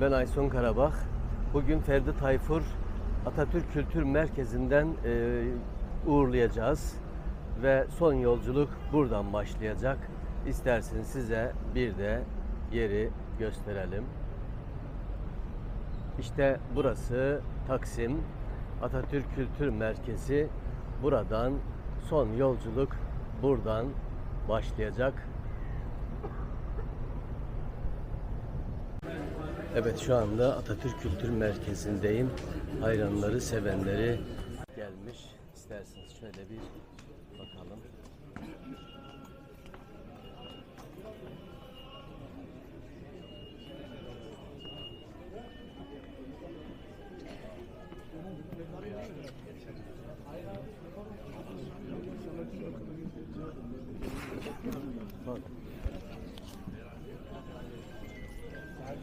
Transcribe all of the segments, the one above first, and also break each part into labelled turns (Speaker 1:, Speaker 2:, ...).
Speaker 1: Ben Ayson Karabak. Bugün Ferdi Tayfur Atatürk Kültür Merkezi'nden e, uğurlayacağız. Ve son yolculuk buradan başlayacak. İsterseniz size bir de yeri gösterelim. İşte burası Taksim Atatürk Kültür Merkezi. Buradan son yolculuk buradan başlayacak. Evet şu anda Atatürk Kültür Merkezi'ndeyim. Hayranları, sevenleri gelmiş. İsterseniz şöyle bir bakalım. Bak.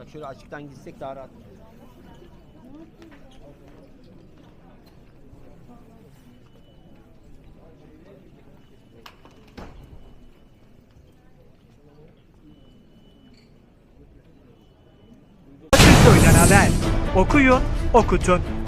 Speaker 2: Bak şöyle açıktan gitsek daha rahat.
Speaker 3: Okuyun, okutun.